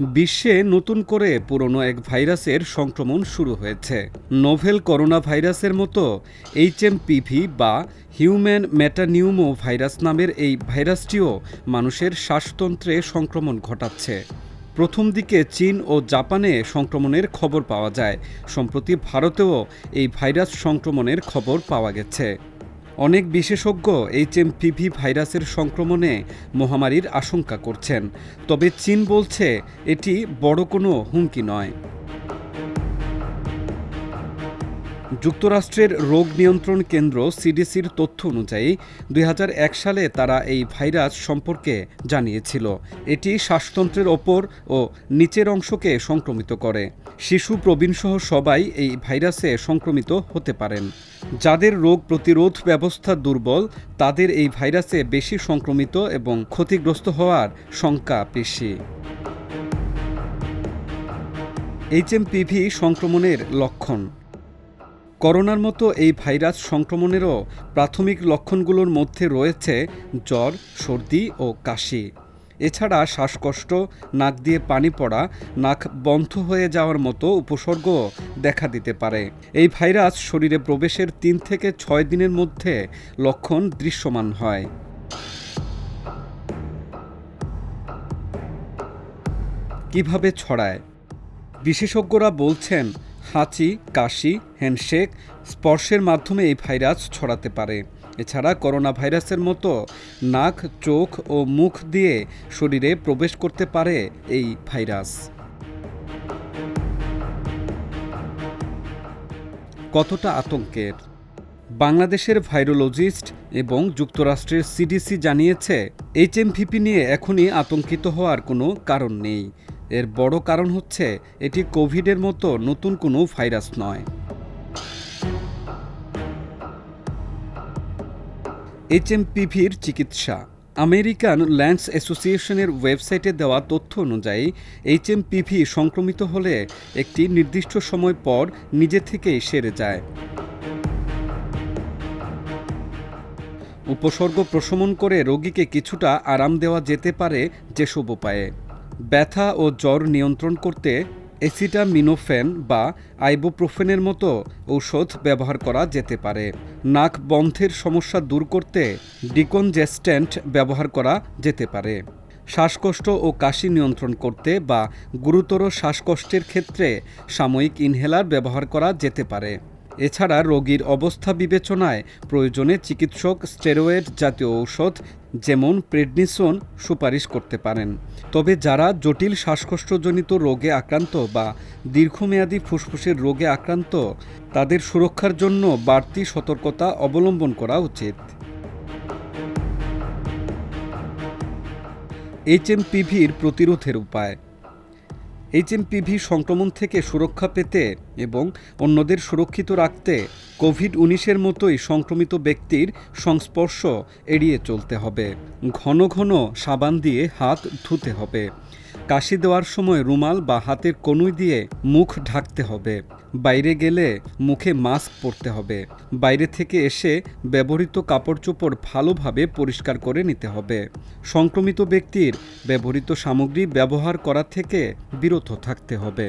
বিশ্বে নতুন করে পুরনো এক ভাইরাসের সংক্রমণ শুরু হয়েছে। নোভেল করোনা ভাইরাসের মতো এইচ এইচএমপিভি বা হিউম্যান মেটানিউমো ভাইরাস নামের এই ভাইরাসটিও মানুষের শ্বাসতন্ত্রে সংক্রমণ ঘটাচ্ছে। প্রথম দিকে চীন ও জাপানে সংক্রমণের খবর পাওয়া যায়। সম্প্রতি ভারতেও এই ভাইরাস সংক্রমণের খবর পাওয়া গেছে। অনেক বিশেষজ্ঞ এইচএমপিভি ভাইরাসের সংক্রমণে মহামারীর আশঙ্কা করছেন। তবে চীন বলছে এটি বড় কোনো হুমকি নয়। যুক্তরাষ্ট্রের রোগ নিয়ন্ত্রণ কেন্দ্র সিডিসির তথ্য অনুযায়ী দুই হাজার এক সালে তারা এই ভাইরাস সম্পর্কে জানিয়েছিল। এটি শ্বাসতন্ত্রের ওপর ও নিচের অংশকে সংক্রমিত করে। শিশু প্রবীণসহ সবাই এই ভাইরাসে সংক্রমিত হতে পারেন। যাদের রোগ প্রতিরোধ ব্যবস্থা দুর্বল, তাদের এই ভাইরাসে বেশি সংক্রমিত এবং ক্ষতিগ্রস্ত হওয়ার শঙ্কা বেশি। এইচএমপিভি সংক্রমণের লক্ষণ। করোনার মতো এই ভাইরাস সংক্রমণেরও প্রাথমিক লক্ষণগুলোর মধ্যে রয়েছে জ্বর, সর্দি ও কাশি। এছাড়া শ্বাসকষ্ট, নাক দিয়ে পানি পড়া, নাক বন্ধ হয়ে যাওয়ার মতো উপসর্গ দেখা দিতে পারে। এই ভাইরাস শরীরে প্রবেশের তিন থেকে ছয় দিনের মধ্যে লক্ষণ দৃশ্যমান হয়। কীভাবে ছড়ায়? বিশেষজ্ঞরা বলছেন হাঁচি, কাশি, হ্যান্ডশেক স্পর্শের মাধ্যমে এই ভাইরাস ছড়াতে পারে। এছাড়া করোনা ভাইরাসের মতো নাক, চোখ ও মুখ দিয়ে শরীরে প্রবেশ করতে পারে এই ভাইরাস। কতটা আতঙ্কের? বাংলাদেশের ভাইরোলজিস্ট এবং যুক্তরাষ্ট্রের সিডিসি জানিয়েছে, এইচএমভিপি নিয়ে এখনই আতঙ্কিত হওয়ার কোনো কারণ নেই। এর বড় কারণ হচ্ছে এটি কোভিডের মতো নতুন কোনো ভাইরাস নয়। এইচএমপিভির চিকিৎসা। আমেরিকান ল্যান্স অ্যাসোসিয়েশনের ওয়েবসাইটে দেওয়া তথ্য অনুযায়ী, এইচএমপিভি সংক্রমিত হলে একটি নির্দিষ্ট সময় পর নিজে থেকেই সেরে যায়। উপসর্গ প্রশমন করে রোগীকে কিছুটা আরাম দেওয়া যেতে পারে যেসব উপায়ে। ব্যথা ও জ্বর নিয়ন্ত্রণ করতে এসিটামিনোফেন বা আইবোপ্রোফেনের মতো ঔষধ ব্যবহার করা যেতে পারে। নাক বন্ধের সমস্যা দূর করতে ডিকনজেস্ট্যান্ট ব্যবহার করা যেতে পারে। শ্বাসকষ্ট ও কাশি নিয়ন্ত্রণ করতে বা গুরুতর শ্বাসকষ্টের ক্ষেত্রে সাময়িক ইনহেলার ব্যবহার করা যেতে পারে। এছাড়া রোগীর অবস্থা বিবেচনায় প্রয়োজনে চিকিৎসক স্টেরয়েড জাতীয় ঔষধ যেমন প্রেডনিসন সুপারিশ করতে পারেন। তবে যারা জটিল শ্বাসকষ্টজনিত রোগে আক্রান্ত বা দীর্ঘমেয়াদী ফুসফুসের রোগে আক্রান্ত, তাদের সুরক্ষার জন্য বাড়তি সতর্কতা অবলম্বন করা উচিত। এইচএমপিভির প্রতিরোধের উপায়। এইচএমপিভি সংক্রমণ থেকে সুরক্ষা পেতে এবং অন্যদের সুরক্ষিত রাখতে কোভিড উনিশের মতোই সংক্রমিত ব্যক্তির সংস্পর্শ এড়িয়ে চলতে হবে। ঘন ঘন সাবান দিয়ে হাত ধুতে হবে। কাশি দেওয়ার সময় রুমাল বা হাতের কনুই দিয়ে মুখ ঢাকতে হবে। বাইরে গেলে মুখে মাস্ক পরতে হবে। বাইরে থেকে এসে ব্যবহৃত কাপড় চোপড় ভালোভাবে পরিষ্কার করে নিতে হবে। সংক্রমিত ব্যক্তির ব্যবহৃত সামগ্রী ব্যবহার করা থেকে বিরত থাকতে হবে।